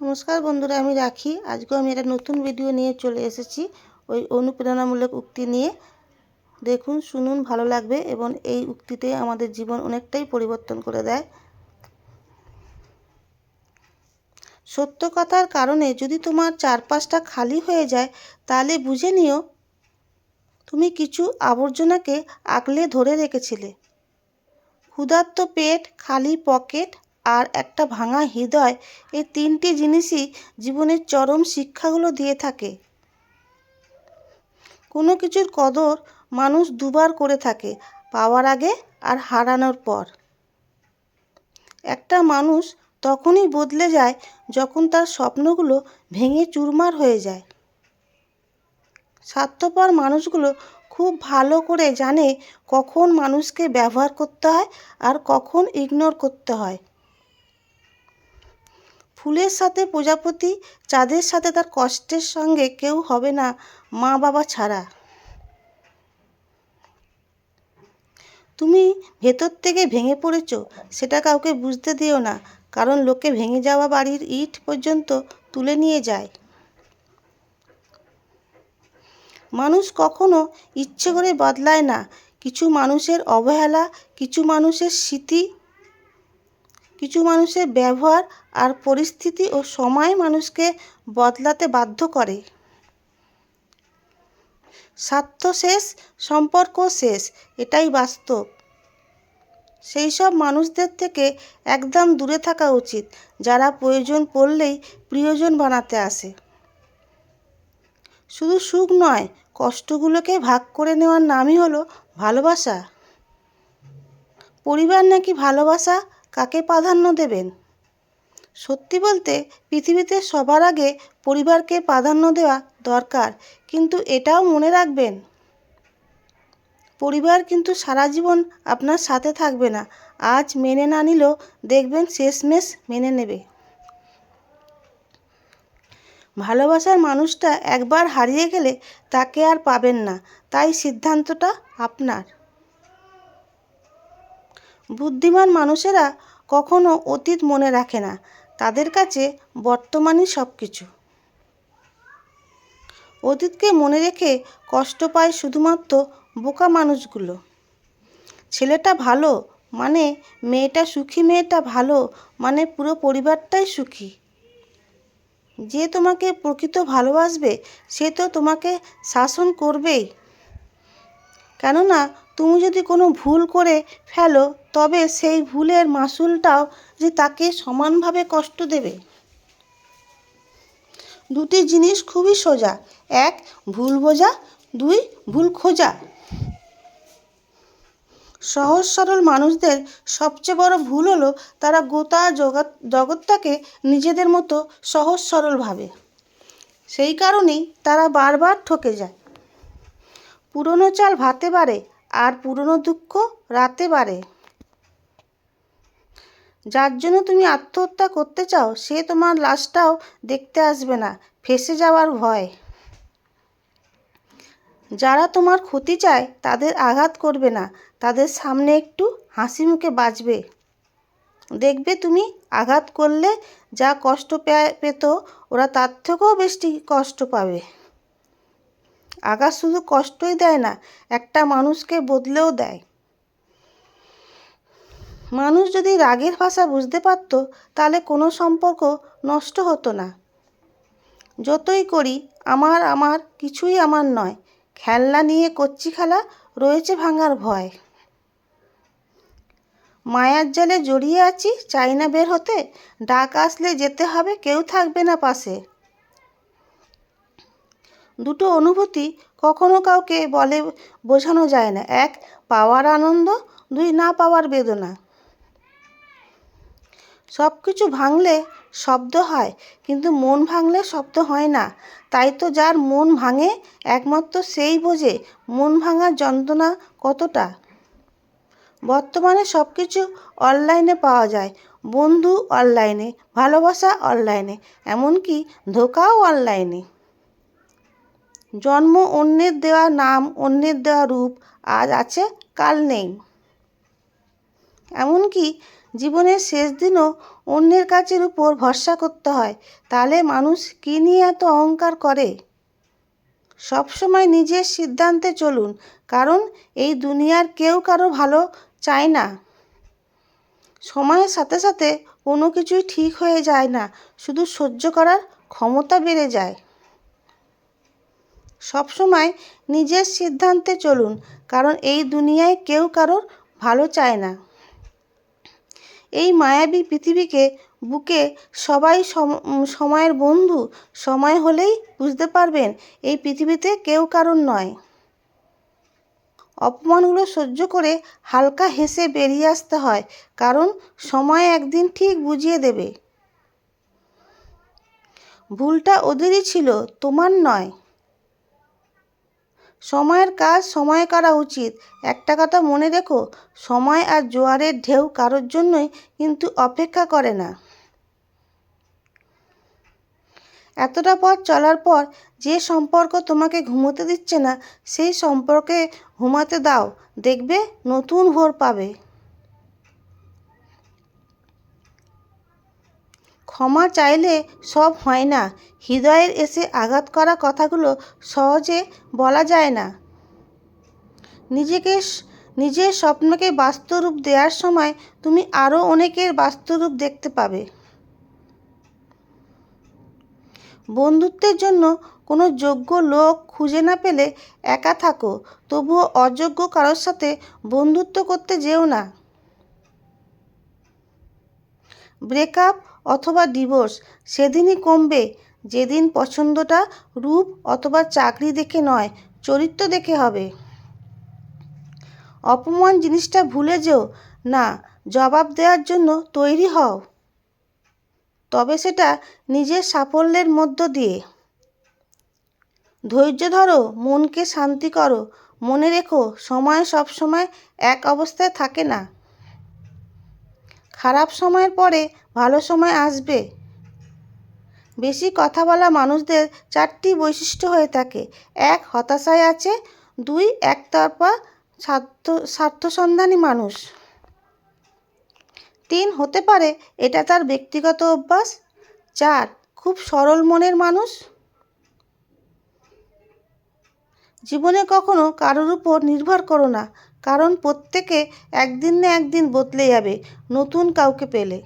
নমস্কার বন্ধুরা, আমি রাখি। আজকেও আমি একটা নতুন ভিডিও নিয়ে চলে এসেছি। ওই অনুপ্রেরণামূলক উক্তি নিয়ে। দেখুন, শুনুন, ভালো লাগবে এবং এই উক্তিতে আমাদের জীবন অনেকটাই পরিবর্তন করে দেয়। সত্য কথার কারণে যদি তোমার চারপাশটা খালি হয়ে যায়, তাহলে বুঝে নিও তুমি কিছু আবর্জনাকে আগলে ধরে রেখেছিলে। ক্ষুধার্ত পেট, খালি পকেট আর একটা ভাঙা হৃদয় এই তিনটি জিনিসই জীবনের চরম শিক্ষাগুলো দিয়ে থাকে। কোনো কিছুর কদর মানুষ দুবার করে থাকে, পাওয়ার আগে আর হারানোর পর। একটা মানুষ তখনই বদলে যায় যখন তার স্বপ্নগুলো ভেঙে চুরমার হয়ে যায়। স্বার্থপর মানুষগুলো খুব ভালো করে জানে কখন মানুষকে ব্যবহার করতে হয় আর কখন ইগনোর করতে হয়। ফুলের সাথে প্রজাপতি, চাঁদের সাথে তার কষ্টের সঙ্গে কেউ হবে না মা বাবা ছাড়া। তুমি ভেতর থেকে ভেঙে পড়েছ, সেটা কাউকে বুঝতে দিও না, কারণ লোকে ভেঙে যাওয়া বাড়ির ইট পর্যন্ত তুলে নিয়ে যায়। মানুষ কখনো ইচ্ছে করে বদলায় না, কিছু মানুষের অবহেলা, কিছু মানুষের স্মৃতি কিছু মানুষের ব্যবহার আর পরিস্থিতি ও সময় মানুষকে বদলাতে বাধ্য করে। স্বার্থ শেষ, সম্পর্ক শেষ, এটাই বাস্তব। সেই সব মানুষদের থেকে একদম দূরে থাকা উচিত, যারা প্রয়োজন পড়লেই প্রিয়জন বানাতে আসে। শুধু সুখ নয়, কষ্টগুলোকে ভাগ করে নেওয়ার নামই হলো ভালোবাসা। পরিবার নাকি ভালোবাসা কাকে প্রাধান্য দেবেন? সত্যি বলতে পৃথিবীতে সবার আগে পরিবারকে প্রাধান্য দেওয়া দরকার, কিন্তু এটাও মনে রাখবেন। পরিবার কিন্তু সারা জীবন আপনার সাথে থাকবে না। আজ মেনে না নিলেও দেখবেন শেষমেশ মেনে নেবে। ভালোবাসার মানুষটা একবার হারিয়ে গেলে তাকে আর পাবেন না। তাই সিদ্ধান্তটা আপনার। বুদ্ধিমান মানুষেরা কখনো অতীত মনে রাখে না। তাদের কাছে বর্তমানই সব কিছু অতীতকে মনে রেখে কষ্ট পায় শুধুমাত্র বোকা মানুষগুলো। ছেলেটা ভালো মানে মেয়েটা সুখী, মেয়েটা ভালো মানে পুরো পরিবারটাই সুখী। যে তোমাকে প্রকৃত ভালোবাসবে, সে তো তোমাকে শাসন করবেই। কেননা তুমি যদি কোনো ভুল করে ফেলো তবে সেই ভুলের মাসুলটাও যে তাকে সমানভাবে কষ্ট দেবে। দুটি জিনিস খুবই সোজা, এক, ভুল বোঝা, দুই, ভুল খোঁজা। সহজ সরল মানুষদের সবচেয়ে বড় ভুল হলো তারা গোটা জগৎ, জগৎটাকে নিজেদের মতো সহজ সরল ভাবে। সেই কারণেই তারা বারবার ঠকে যায়। পুরনো চাল ভাতে বাড়ে আর পুরনো দুঃখ রাতে বাড়ে। যার জন্য তুমি আত্মহত্যা করতে চাও, সে তোমার লাশটাও দেখতে আসবে না। ফেসে যাওয়ার ভয়। যারা তোমার ক্ষতি চায়, তাদের আঘাত করবে না। তাদের সামনে একটু হাসি মুখে বাঁচবে দেখবে তুমি আঘাত করলে যা কষ্ট পেত, ওরা তার থেকেও বেশি কষ্ট পাবে। আঘাত শুধু কষ্টই দেয় না, একটা মানুষকে বদলেও দেয়। মানুষ যদি রাগের ভাষা বুঝতে পারত, তাহলে কোনো সম্পর্ক নষ্ট হতো না। যতই করি, আমার আমার, কিছুই আমার নয়। খেলনা নিয়ে করছি খেলা, রয়েছে ভাঙার ভয়। মায়ার জালে জড়িয়ে আছি, চাই না বের হতে। ডাক আসলে যেতে হবে, কেউ থাকবে না পাশে। দুটো অনুভূতি কখনো কাউকে বলে বোঝানো যায় না। এক, পাওয়ার আনন্দ, দুই, না পাওয়ার বেদনা। সব কিছু ভাঙলে শব্দ হয়, কিন্তু মন ভাঙলে শব্দ হয় না। তাই তো যার মন ভাঙে, একমাত্র সেই বোঝে মন ভাঙার যন্ত্রণা কতটা। বর্তমানে সব কিছু অনলাইনে পাওয়া যায়, বন্ধু অনলাইনে, ভালোবাসা অনলাইনে, এমনকি ধোকাও অনলাইনে। জন্ম অন্যের দেওয়া নাম, অন্যের দেওয়া রূপ আজ আছে, কাল নেই। এমনকি জীবনের শেষ দিনও অন্যের কাছের উপর ভরসা করতে হয়। তাহলে মানুষ কী নিয়ে এত অহংকার করে? সবসময় নিজের সিদ্ধান্তে চলুন, কারণ এই দুনিয়ার কেউ কারও ভালো চায় না। সময়ের সাথে সাথে কোনো কিছুই ঠিক হয়ে যায় না, শুধু সহ্য করার ক্ষমতা বেড়ে যায়। সবসময় নিজের সিদ্ধান্তে চলুন, কারণ এই দুনিয়ায় কেউ কারোর ভালো চায় না। এই মায়াবী পৃথিবীকে বুকে সবাই সময়ের বন্ধু, সময় হলেই বুঝতে পারবেন এই পৃথিবীতে কেউ কারণ নয়। অপমানগুলো সহ্য করে হালকা হেসে বেরিয়ে আসতে হয়, কারণ সময় একদিন ঠিক বুঝিয়ে দেবে। ভুলটা ওদেরই ছিল, তোমার নয়। সময়ের কাজ সময়ে করা উচিত। একটা কথা মনে রেখো, সময় আর জোয়ারের ঢেউ কারোর জন্যই কিন্তু অপেক্ষা করে না। এতটা পথ চলার পর যে সম্পর্ক তোমাকে ঘুমোতে দিচ্ছে না, সেই সম্পর্কে ঘুমাতে দাও। দেখবে নতুন ভোর পাবে। ক্ষমা চাইলে সব হয় না। হৃদয়ের এসে আঘাত করা কথাগুলো সহজে বলা যায় না। নিজেকে নিজের স্বপ্নকে বাস্তবরূপ দেওয়ার সময় তুমি আরও অনেকের বাস্তবরূপ দেখতে পাবে। বন্ধুত্বের জন্য কোনো যোগ্য লোক খুঁজে না পেলে একা থাকো, তবুও অযোগ্য কারোর সাথে বন্ধুত্ব করতে যেও না। ব্রেকআপ অথবা ডিভোর্স সেদিনই কমবে। যেদিন পছন্দটা রূপ অথবা চাকরি দেখে নয়, চরিত্র দেখে হবে। অপমান জিনিসটা ভুলে যেও। না, জবাব দেওয়ার জন্য তৈরি হও। তবে সেটা নিজের সাফল্যের মধ্য দিয়ে। ধৈর্য ধরো, মনকে শান্তি করো। মনে রেখো, সময় সব সময় এক অবস্থায় থাকে না। খারাপ সময়ের পরে ভালো সময় আসবে। বেশি কথা বলা মানুষদের চারটি বৈশিষ্ট্য হয়ে থাকে। এক, হতাশায় আছে। দুই, একতরফা স্বার্থ, স্বার্থসন্ধানী মানুষ। তিন, হতে পারে এটা তার ব্যক্তিগত অভ্যাস। চার, খুব সরল মনের মানুষ। জীবনে কখনো কারোর উপর নির্ভর করো না। কারণ প্রত্যেকে একদিন না একদিন বদলে যাবে, নতুন কাউকে পেলে।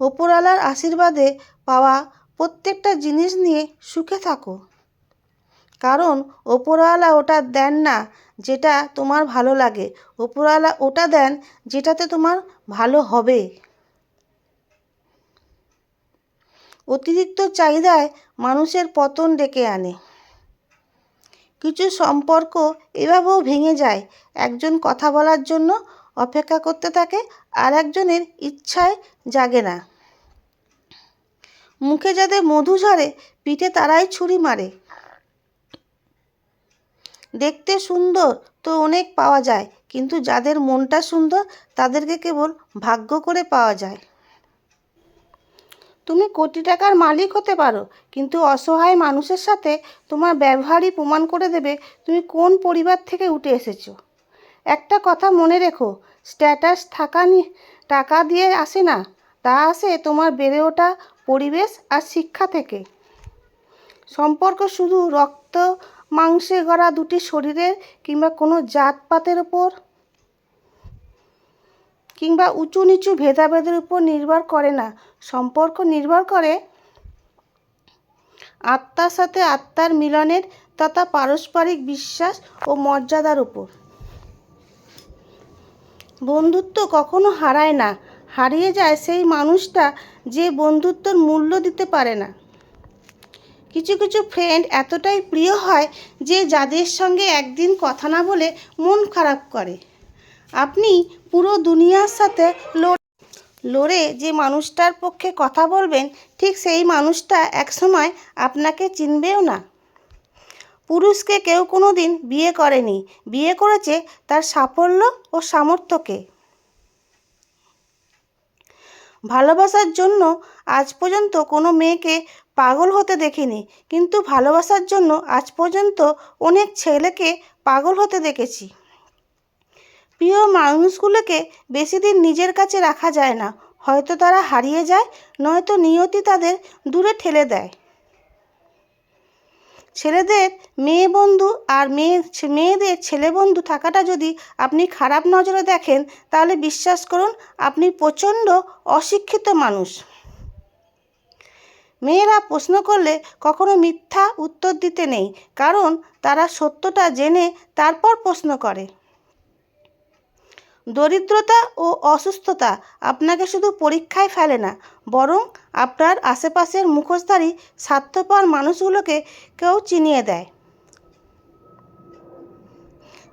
ওপরওয়ালার আশীর্বাদে পাওয়া প্রত্যেকটা জিনিস নিয়ে সুখে থাকো। কারণ ওপরওয়ালা ওটা দেন না যেটা তোমার ভালো লাগে। ওপরওয়ালা ওটা দেন যেটাতে তোমার ভালো হবে। অতিরিক্ত চাহিদায় মানুষের পতন ডেকে আনে। কিছু সম্পর্ক এভাবেও ভেঙে যায়। একজন কথা বলার জন্য অপেক্ষা করতে থাকে, আর একজনের ইচ্ছায় জাগে না। মুখে যাদের মধু ঝরে, পিঠে তারাই ছুরি মারে। দেখতে সুন্দর তো অনেক পাওয়া যায়, কিন্তু যাদের মনটা সুন্দর, তাদেরকে কেবল ভাগ্য করে পাওয়া যায়। তুমি কোটি টাকার মালিক হতে পারো, কিন্তু অসহায় মানুষের সাথে তোমার ব্যবহারই প্রমাণ করে দেবে তুমি কোন পরিবার থেকে উঠে এসেছ। একটা কথা মনে রেখো স্ট্যাটাস থাকা টাকা দিয়ে আসে না, তা আসে তোমার বেড়ে ওঠা পরিবেশ আর শিক্ষা থেকে। সম্পর্ক শুধু রক্ত, মাংসে গড়া দুটি শরীরের কিংবা কোনো জাতপাতের ওপর। কিংবা উঁচু নিচু ভেদাভেদের উপর নির্ভর করে না। সম্পর্ক নির্ভর করে আত্মার সাথে আত্মার মিলনের তথা পারস্পরিক বিশ্বাস ও মর্যাদার উপর। বন্ধুত্ব কখনো হারায় না। হারিয়ে যায় সেই মানুষটা যে বন্ধুত্বর মূল্য দিতে পারে না। কিছু কিছু ফ্রেন্ড এতটাই প্রিয় হয় যে যাদের সঙ্গে একদিন কথা না বলে মন খারাপ করে। আপনি পুরো দুনিয়ার সাথে লড়ে যে মানুষটার পক্ষে কথা বলবেন, ঠিক সেই মানুষটা একসময় আপনাকে চিনবেও না। পুরুষকে কেউ কোনো দিন বিয়ে করেনি। বিয়ে করেছে তার সাফল্য ও সামর্থ্যকে। ভালোবাসার জন্য আজ পর্যন্ত কোনো মেয়েকে পাগল হতে দেখিনি, কিন্তু ভালোবাসার জন্য আজ পর্যন্ত অনেক ছেলেকে পাগল হতে দেখেছি। প্রিয় মানুষগুলোকে বেশি দিন নিজের কাছে রাখা যায় না। হয়তো তারা হারিয়ে যায়, নয়তো নিয়তি তাদের দূরে ঠেলে দেয়। ছেলেদের মেয়ে বন্ধু আর মেয়ে মেয়েদের ছেলে বন্ধু থাকাটা যদি আপনি খারাপ নজরে দেখেন, তাহলে বিশ্বাস করুন আপনি প্রচণ্ড অশিক্ষিত মানুষ। মেয়েরা প্রশ্ন করলে কখনো মিথ্যা উত্তর দিতে নেই, কারণ তারা সত্যটা জেনে তারপর প্রশ্ন করে। দরিদ্রতা ও অসুস্থতা আপনাকে শুধু পরীক্ষায় ফেলে না, বরং আপনার আশেপাশের মুখোশধারী স্বার্থপর মানুষগুলোকে কেউ চিনিয়ে দেয়।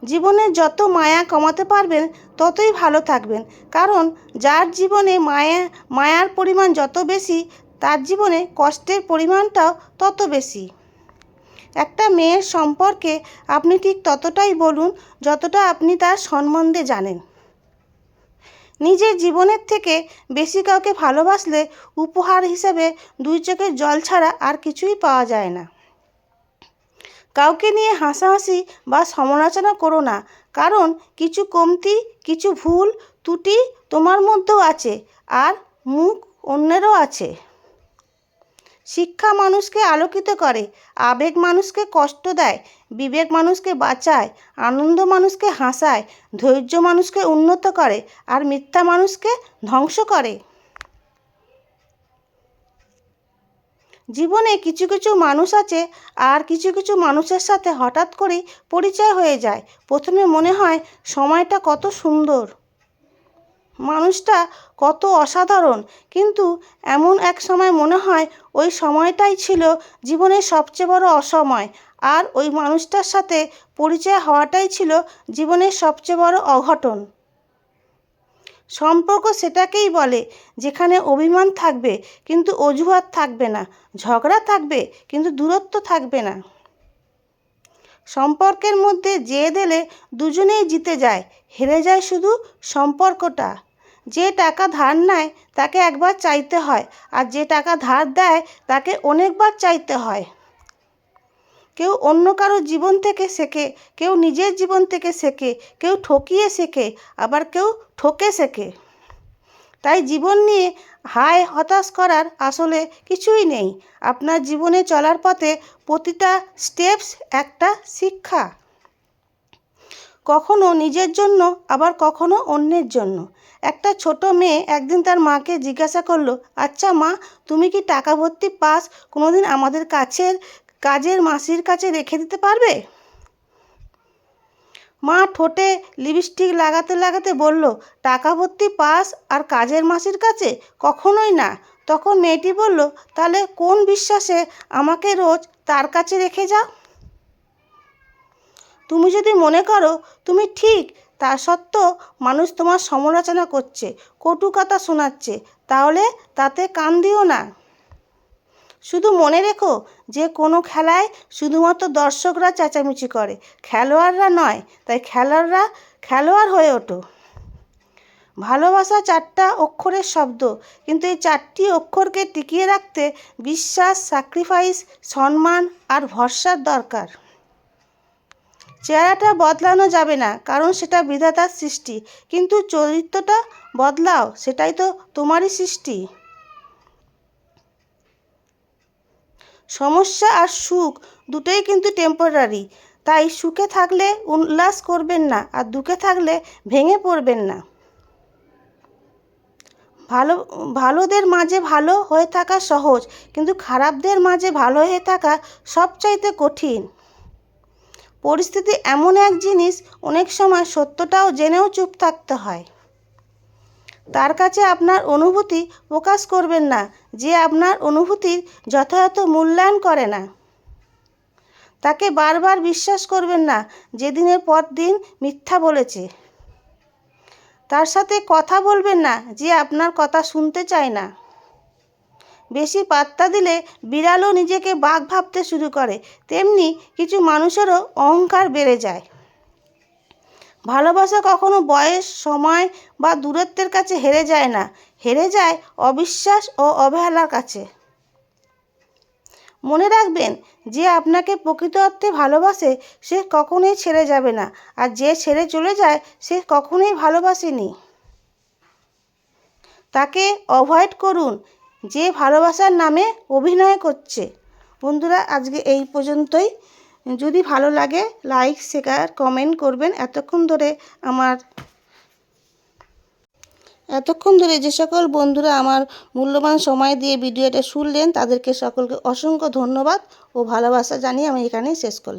জীবনে যত মায়া কমাতে পারবেন, ততই ভালো থাকবেন, কারণ যার জীবনে মায়া, মায়ার পরিমাণ যত বেশি, তার জীবনে কষ্টের পরিমাণটাও তত বেশি। একটা মেয়ের সম্পর্কে আপনি ঠিক ততটাই বলুন, যতটা আপনি তার সম্বন্ধে জানেন। নিজের জীবনের থেকে বেশি কাউকে ভালোবাসলে উপহার হিসেবে দুই চোখের জল ছাড়া আর কিছুই পাওয়া যায় না। কাউকে নিয়ে হাসাহাসি বা সমালোচনা করো না, কারণ কিছু কমতি, কিছু ভুল, ত্রুটি তোমার মধ্যেও আছে আর মুখ অন্যেরও আছে। শিক্ষা মানুষকে আলোকিত করে, আবেগ মানুষকে কষ্ট দেয়, বিবেক মানুষকে বাঁচায়, আনন্দ মানুষকে হাসায়, ধৈর্য মানুষকে উন্নত করে, আর মিথ্যা মানুষকে ধ্বংস করে। জীবনে কিছু কিছু মানুষ আছে, আর কিছু কিছু মানুষের সাথে হঠাৎ করেই পরিচয় হয়ে যায়। প্রথমে মনে হয় সময়টা কত সুন্দর। মানুষটা কত অসাধারণ। কিন্তু এমন এক সময় মনে হয় ওই সময়টাই ছিল জীবনের সবচেয়ে বড় অসময়। আর ওই মানুষটার সাথে পরিচয় হওয়াটাই ছিল জীবনের সবচেয়ে বড় অঘটন। সম্পর্ক সেটাকেই বলে, যেখানে অভিমান থাকবে কিন্তু অজুহাত থাকবে না, ঝগড়া থাকবে কিন্তু দূরত্ব থাকবে না। সম্পর্কের মধ্যে যে দিলে দুজনেই জিতে যায়, হেরে যায় শুধু সম্পর্কটা। যে টাকা ধার নেয়, তাকে একবার চাইতে হয়, আর যে টাকা ধার দেয়, তাকে অনেকবার চাইতে হয়। কেউ অন্য কারও জীবন থেকে শেখে, কেউ নিজের জীবন থেকে শেখে, কেউ ঠকিয়ে শেখে, আবার কেউ ঠকে শেখে। তাই জীবন নিয়ে হায় হতাশ করার আসলে কিছুই নেই। আপনার জীবনে চলার পথে প্রতিটা স্টেপস একটা শিক্ষা। কখনো নিজের জন্য, আবার কখনো অন্যের জন্য। একটা ছোট মেয়ে একদিন তার মাকে জিজ্ঞাসা করল আচ্ছা মা, তুমি কি টাকা ভর্তি পাস কোনোদিন আমাদের কাছের কাজের মাসির কাছে রেখে দিতে পারবে? মা ঠোঁটে লিপস্টিক লাগাতে লাগাতে বলল, টাকা ভর্তি পাস আর কাজের মাসির কাছে? কখনোই না। তখন মেয়েটি বলল, তাহলে কোন বিশ্বাসে আমাকে রোজ তার কাছে রেখে যাও? তুমি যদি মনে করো তুমি ঠিক, তা সত্ত্বেও মানুষ তোমার সমালোচনা করছে, কটু কথা শোনাচ্ছে, তাহলে তাতে কান দিও না। শুধু মনে রেখো যে কোনো খেলায় শুধুমাত্র দর্শকরা চেঁচামেচি করে, খেলোয়াড়রা নয়, তাই খেলোয়াড়রা খেলোয়াড় হয়ে ওঠো। ভালোবাসা চারটা অক্ষরের শব্দ, কিন্তু এই চারটি অক্ষরকে টিকিয়ে রাখতে বিশ্বাস স্যাক্রিফাইস সম্মান আর ভরসার দরকার। চেহারাটা বদলানো যাবে না, কারণ সেটা বিধাতার সৃষ্টি। কিন্তু চরিত্রটা বদলাও, সেটাই তো তোমারই সৃষ্টি। সমস্যা আর সুখ দুটোই কিন্তু টেম্পোরারি তাই সুখে থাকলে উল্লাস করবেন না, আর দুঃখে থাকলে ভেঙে পড়বেন না। ভালো, ভালোদের মাঝে ভালো হয়ে থাকা সহজ, কিন্তু খারাপদের মাঝে ভালো হয়ে থাকা সবচাইতে কঠিন। পরিস্থিতি এমন এক জিনিস, অনেক সময় সত্যটাও জেনেও চুপ থাকতে হয়। তার কাছে আপনার অনুভূতি প্রকাশ করবেন না, যে আপনার অনুভূতির যথাযথ মূল্যায়ন করে না। তাকে বারবার বিশ্বাস করবেন না যেদিনের পর দিন মিথ্যা বলেছে। তার সাথে কথা বলবেন না, যে আপনার কথা শুনতে চায় না। বেশি পাত্তা দিলে বিড়ালও নিজেকে বাঘ ভাবতে শুরু করে। তেমনি কিছু মানুষেরও অহংকার বেড়ে যায়। ভালোবাসা কখনো বয়স, সময় বা দূরত্বের কাছে হেরে যায় না। হেরে যায় অবিশ্বাস ও অবহেলার কাছে। মনে রাখবেন, যে আপনাকে প্রকৃত অর্থে ভালোবাসে, সে কখনোই ছেড়ে যাবে না। আর যে ছেড়ে চলে যায়, সে কখনোই ভালোবাসেনি। তাকে অভয়েড করুন। যে ভালোবাসার নামে অভিনয় করছে। বন্ধুরা, আজকে এই পর্যন্তই। যদি ভালো লাগে লাইক শেয়ার কমেন্ট করবেন। এতক্ষণ ধরে আমার, এতক্ষণ ধরে যে সকল বন্ধুরা আমার মূল্যবান সময় দিয়ে ভিডিওটা শুনলেন, তাদেরকে সকলকে অসংখ্য ধন্যবাদ ও ভালোবাসা জানিয়ে আমি এখানেই শেষ করলাম।